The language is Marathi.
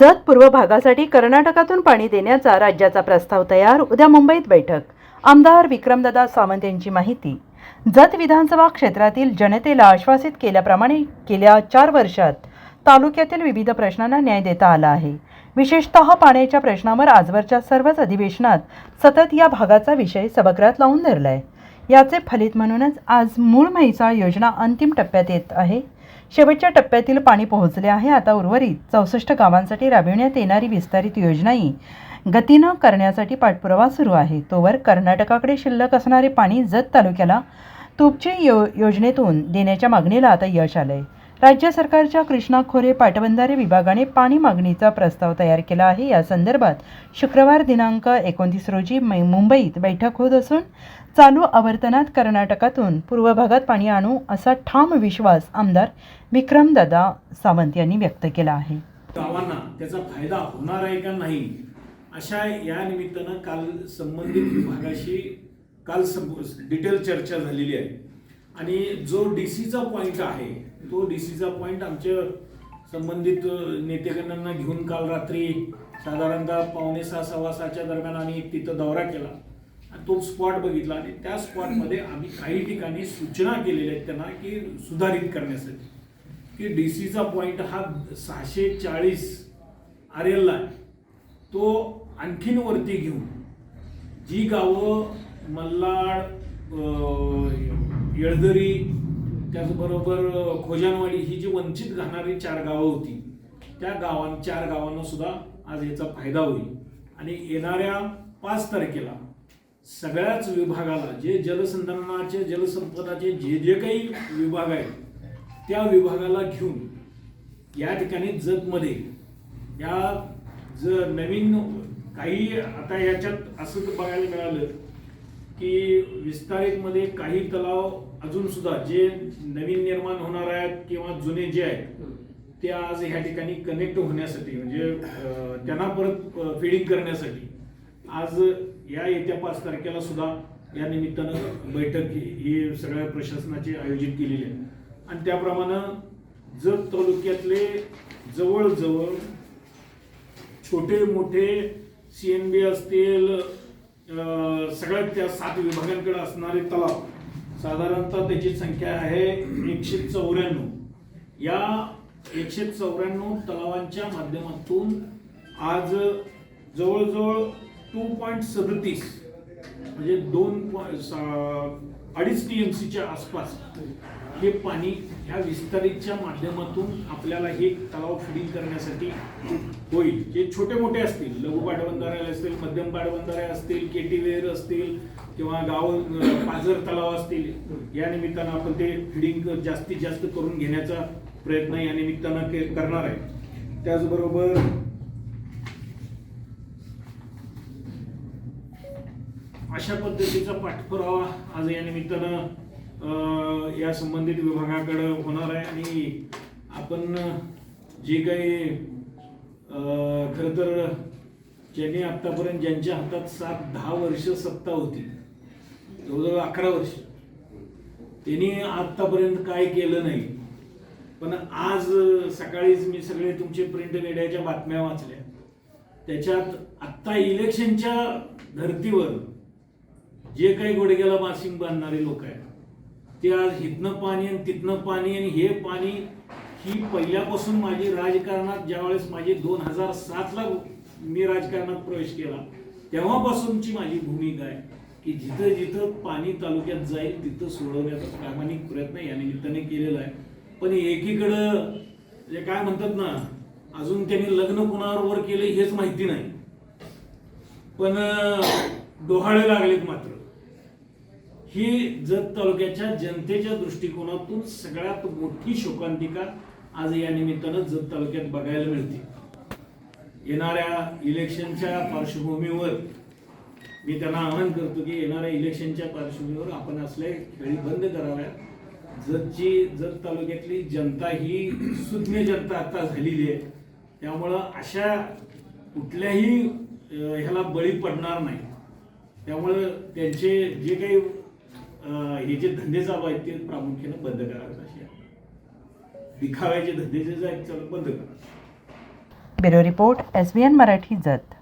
जत पूर्व भागासाठी कर्नाटकातून पाणी देण्याचा राज्याचा प्रस्ताव तयार उद्या मुंबईत बैठक. आमदार विक्रमदादा सावंत यांची माहिती. जत विधानसभा क्षेत्रातील जनतेला आश्वासित केल्याप्रमाणे गेल्या चार वर्षात तालुक्यातील विविध प्रश्नांना न्याय देता आला आहे. विशेषतः पाण्याच्या प्रश्नावर आजवरच्या सर्वच अधिवेशनात सतत या भागाचा विषय सभागृहात लावून धरलाय. याचे फलित म्हणूनच आज मूळ म्हैसाळ योजना अंतिम टप्प्यात येत आहे. शेवटच्या टप्प्यातील पाणी पोहोचले आहे. आता उर्वरित चौसष्ट गावांसाठी राबविण्यात येणारी विस्तारित योजनाही गतीनं करण्यासाठी पाठपुरावा सुरू आहे. तोवर कर्नाटकाकडे शिल्लक असणारे पाणी जत तालुक्याला तुपची यो योजनेतून देण्याच्या मागणीला आता यश आलंय. राज्य सरकारच्या कृष्णा खोरे पाटबंधारे विभागाने पाणी मागणीचा प्रस्ताव तयार केला आहे. या संदर्भात शुक्रवार दिनांक एकोणतीस रोजी मुंबईत बैठक होत असून चालू आवर्तनात कर्नाटकातून पूर्व भागात पाणी आणू असा ठाम विश्वास आमदार विक्रमदादा सावंत यांनी व्यक्त केला आहे. गावांना त्याचा फायदा होणार आहे का नाही अशा या निमित्तानं काल संबंधित विभागाशी काल डिटेल चर्चा झालेली आहे. आणि जो डी सीचा पॉईंट आहे तो डी सीचा पॉईंट आमच्या संबंधित नेतेगणांना घेऊन काल रात्री साधारणतः पावणे सहा सव्वा सहाच्या दरम्यान आम्ही तिथं दौरा केला. आणि तो स्पॉट बघितला आणि त्या स्पॉटमध्ये आम्ही काही ठिकाणी सूचना केलेल्या आहेत त्यांना की सुधारित करण्यासाठी. की डी सीचा पॉईंट हा सहाशे चाळीस आर एलला आहे. तो आणखीन वरती घेऊन जी गावं मल्लाड येळदरी त्याचबरोबर खोजानवाडी ही जी वंचित घालणारी चार गावं होती त्या गावां चार गावांना सुद्धा आज याचा फायदा होईल. आणि येणाऱ्या पाच तारखेला सगळ्याच विभागाला जे जलसंधारणाचे जलसंपदाचे जे जे काही विभाग आहेत त्या विभागाला घेऊन या ठिकाणी जतमध्ये या ज नवीन काही आता याच्यात असं बघायला मिळालं की विस्तारितमध्ये काही तलाव अजून सुद्धा जे नवीन निर्माण होणार आहेत किंवा जुने जे आहेत ते आज ह्या ठिकाणी कनेक्ट होण्यासाठी म्हणजे त्यांना परत फिडिंग करण्यासाठी आज या येत्या पाच तारखेला सुद्धा या निमित्तानं बैठक ही सगळ्या प्रशासनाची आयोजित केलेली आहे. आणि त्याप्रमाणे जत तालुक्यातले जवळजवळ छोटे मोठे सी एन बी असतील सगळ्यात त्या सात विभागांकडे असणारे तलाव साधारणतः त्याची संख्या आहे एकशे चौऱ्याण्णव. या एकशे चौऱ्याण्णव तलावांच्या माध्यमातून आज जवळजवळ टू पॉईंट सदतीस म्हणजे दोन पॉईंट सा- अडीच टी एम सीच्या आसपास हे पाणी ह्या विस्तारितच्या माध्यमातून आपल्याला हे तलाव फिडिंग करण्यासाठी होईल. जे छोटे मोठे असतील लघु पाटबंधारे असतील मध्यम पाटबंधारे असतील केटीवेर असतील किंवा गाव पाजर तलाव असतील या निमित्तानं आपण ते फिडिंग जास्तीत जास्त करून घेण्याचा प्रयत्न या निमित्तानं के- करणार आहे. त्याचबरोबर अशा पद्धतीचा पाठपुरावा आज या निमित्तानं या संबंधित विभागाकडं होणार आहे आणि आपण जे काही खरं तर ज्यांनी आत्तापर्यंत ज्यांच्या हातात सात दहा वर्ष सत्ता होती जवळजवळ अकरा वर्ष त्यांनी आत्तापर्यंत काय केलं नाही. पण आज सकाळीच मी सगळे तुमचे प्रिंट मीडियाच्या बातम्या वाचल्या. त्याच्यात आत्ता इलेक्शनच्या धर्तीवर जे काही गोडग्याला मासिंग बांधणारे लोक आहेत ते आज हिथनं पाणी आणि तिथनं पाणी आणि हे पाणी ही पहिल्यापासून माझी राजकारणात ज्यावेळेस माझी दोन हजार सातला मी राजकारणात प्रवेश केला तेव्हापासूनची माझी भूमिका आहे की जिथं जिथं पाणी तालुक्यात जाईल तिथं सोडवण्याचा प्रामाणिक प्रयत्न या निमित्ताने केलेला आहे. पण एकीकडं जे काय म्हणतात ना अजून त्यांनी लग्न कुणाबरोबर केलं हेच माहिती नाही. पण डोहाळे लागलेत मात्र. ही जत तालुक्याच्या जनतेच्या दृष्टिकोनातून सगळ्यात मोठी शोकांतिका आज या निमित्तानं जत तालुक्यात बघायला मिळते. येणाऱ्या इलेक्शनच्या पार्श्वभूमीवर मी त्यांना आवाहन करतो की येणाऱ्या इलेक्शनच्या पार्श्वभूमीवर आपण असले खेळी बंद कराव्या जतची जत तालुक्यातली जनता ही सुज्ञ जनता आता झालेली आहे. त्यामुळं अशा कुठल्याही ह्याला बळी पडणार नाही. त्यामुळं त्यांचे जे काही हे जे धंदे चालू आहेत ते प्रामुख्याने बंद करावेत असे आहे. दिखाव्याचे धंदे जे आहेत ते बंद करा bureau report S B N Marathi Jat